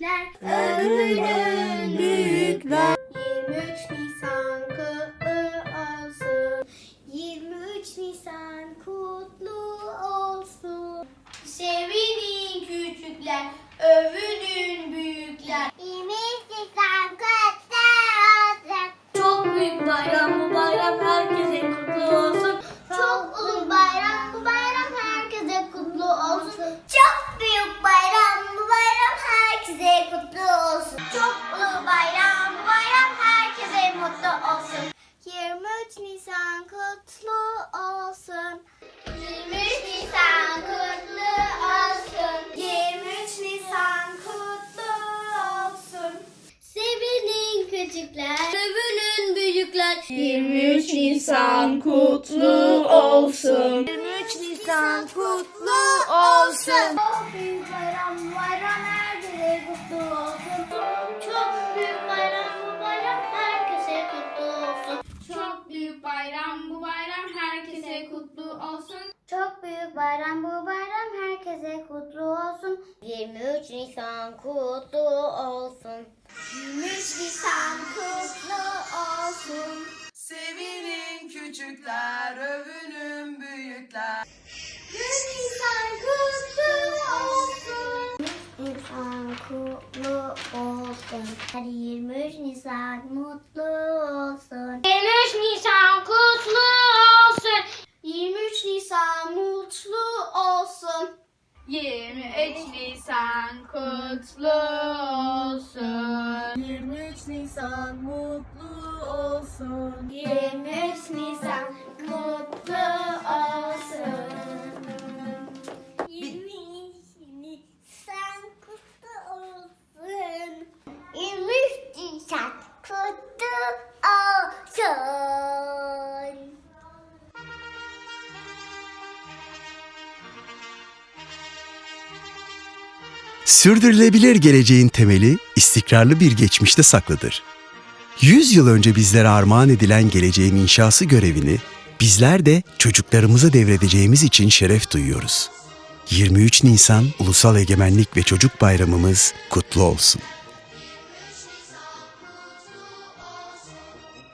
küçükler, övünün büyükler. 23 Nisan kutlu olsun. 23 Nisan kutlu olsun. Sevinin küçükler, övünün büyükler. 23 Nisan kutlu olsun. Çok büyük bayram 23 Nisan kutlu olsun. 23 Nisan kutlu olsun. 23 Nisan kutlu olsun. Sevinin küçükler, övünün büyükler. 23 Nisan kutlu olsun. 23 Nisan kutlu olsun. Çok büyük bayram, bu bayram herkese kutlu olsun. Büyük bayram, bu bayram herkese kutlu olsun. 23 Nisan kutlu olsun. 23 Nisan kutlu olsun. Sevinin küçükler, övünün büyükler. 23 Nisan kutlu olsun. Nisan kutlu olsun. Hadi 23 Nisan mutlu olsun. 23 Nisan kutlu olsun. 23 Nisan kutlu olsun. 23 Nisan mutlu olsun. 23 Nisan mutlu olsun. Sürdürülebilir geleceğin temeli istikrarlı bir geçmişte saklıdır. 100 yıl önce bizlere armağan edilen geleceğin inşası görevini bizler de çocuklarımıza devredeceğimiz için şeref duyuyoruz. 23 Nisan Ulusal Egemenlik ve Çocuk Bayramımız kutlu olsun.